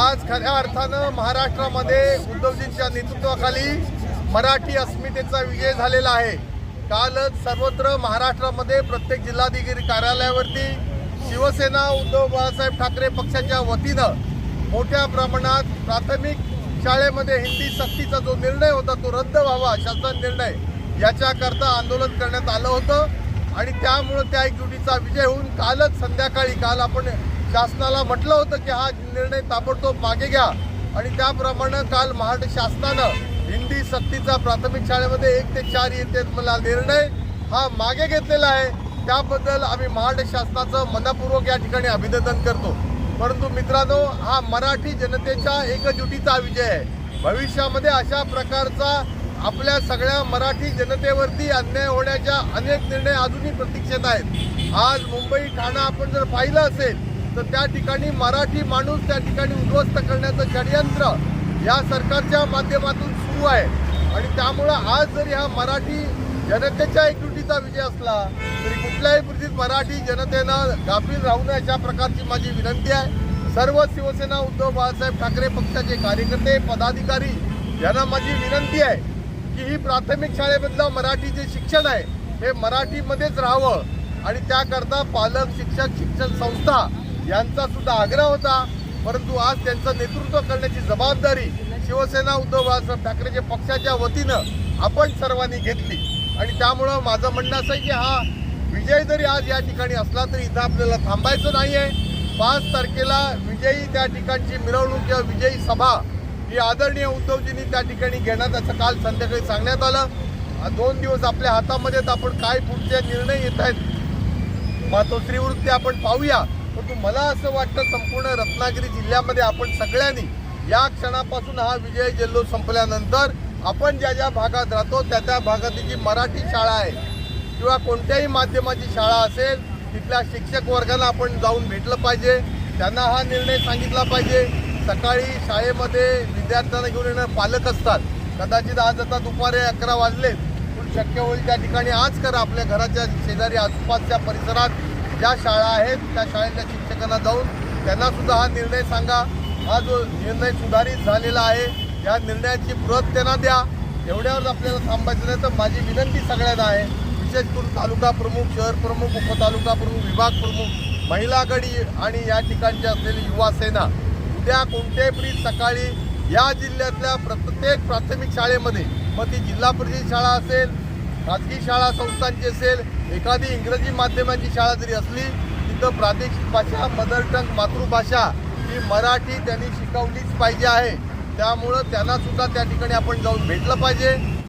आज खऱ्या अर्थानं महाराष्ट्रामध्ये उद्धवजींच्या नेतृत्वाखाली मराठी अस्मितेचा विजय झालेला आहे. कालच सर्वत्र महाराष्ट्रामध्ये प्रत्येक जिल्हाधिकारी कार्यालयावरती शिवसेना उद्धव बाळासाहेब ठाकरे पक्षाच्या वतीनं मोठ्या प्रमाणात प्राथमिक शाळेमध्ये हिंदी सक्तीचा जो निर्णय होता तो रद्द व्हावा शासन निर्णय याच्याकरता आंदोलन करण्यात आलं होतं. आणि त्यामुळं त्या एकजुटीचा विजय होऊन कालच संध्याकाळी काल आपण शासनाला म्हटलं होतं की हा निर्णय ताबडतोब मागे घ्या. आणि त्याप्रमाणे काल महाराष्ट्र शासनानं हिंदी सक्तीचा प्राथमिक शाळेमध्ये एक ते चार येते मला निर्णय हा मागे घेतलेला आहे. त्याबद्दल आम्ही महाराष्ट्र शासनाचं मनपूर्वक या ठिकाणी अभिनंदन करतो. परंतु मित्रांनो हा मराठी जनतेच्या एकजुटीचा विजय आहे. भविष्यामध्ये अशा प्रकारचा आपल्या सगळ्या मराठी जनतेवरती अन्याय होण्याच्या अनेक निर्णय अजूनही प्रतीक्षेत आहेत. आज मुंबई ठाणा आपण जर पाहिलं असेल तर त्या ठिकाणी मराठी माणूस त्या ठिकाणी उद्ध्वस्त करण्याचं षडयंत्र या सरकारच्या माध्यमातून सुरू आहे. आणि त्यामुळं आज जरी हा मराठी जनतेच्या एकजुटीचा विजय असला तरी कुठल्याही परिस्थितीत मराठी जनतेनं गाफील राहू नये अशा प्रकारची माझी विनंती आहे. सर्व शिवसेना उद्धव बाळासाहेब ठाकरे पक्षाचे कार्यकर्ते पदाधिकारी यांना माझी विनंती आहे की ही प्राथमिक शाळेमधलं मराठी जे शिक्षण आहे हे मराठीमध्येच राहावं. आणि त्याकरता पालक शिक्षक शिक्षण संस्था यांचा सुद्धा आग्रह होता परंतु आज त्यांचं नेतृत्व करण्याची जबाबदारी शिवसेना उद्धव बाळासाहेब ठाकरेच्या पक्षाच्या वतीनं आपण सर्वांनी घेतली. आणि त्यामुळं माझं म्हणणं असं आहे की हा विजय जरी आज या ठिकाणी असला तरी इथं आपल्याला थांबायचं नाही आहे पाच तारखेला विजयी त्या ठिकाणची मिरवणूक किंवा विजयी सभा ही आदरणीय उद्धवजींनी त्या ठिकाणी घेण्यात असं काल संध्याकाळी सांगण्यात आलं. दोन दिवस आपल्या हातामध्ये आपण काय पुढचे निर्णय येत आहेत मातोश्री वृत्ती आपण पाहूया. परंतु मला असं वाटतं संपूर्ण रत्नागिरी जिल्ह्यामध्ये आपण सगळ्यांनी या क्षणापासून हा विजय जल्लोष संपल्यानंतर आपण ज्या ज्या भागात राहतो त्या त्या भागातली जी मराठी शाळा आहे किंवा कोणत्याही माध्यमाची शाळा असेल तिथल्या शिक्षक वर्गाला आपण जाऊन भेटलं पाहिजे. त्यांना हा निर्णय सांगितला पाहिजे. सकाळी शाळेमध्ये विद्यार्थ्यांना घेऊन येणारे पालक असतात. कदाचित आज आता दुपारी अकरा वाजले पण शक्य होईल त्या ठिकाणी आज करा. आपल्या घराच्या शेजारी आसपासच्या परिसरात ज्या शाळा आहेत त्या शाळेतल्या शिक्षकांना जाऊन त्यांना सुद्धा हा निर्णय सांगा. हा जो निर्णय सुधारित झालेला आहे या निर्णयाची प्रत त्यांना द्या. एवढ्यावर आपल्याला थांबायचं नाही तर माझी विनंती सगळ्यांना आहे. विशेष करून तालुका प्रमुख शहर प्रमुख उपतालुका प्रमुख विभाग प्रमुख महिला गडी आणि या ठिकाणची असलेली युवा सेना उद्या कोणत्याही सकाळी या जिल्ह्यातल्या प्रत्येक प्राथमिक शाळेमध्ये मग ती जिल्हा परिषद शाळा असेल खाजगी शाळा संस्थांची असेल एखादी इंग्रजी माध्यमाची शाळा जरी असली तिथं प्रादेशिक भाषा मदर टंग मातृभाषा ही मराठी त्यांनी शिकवलीच पाहिजे आहे. त्यामुळं त्यांनासुद्धा त्या ठिकाणी आपण जाऊन भेटलं पाहिजे.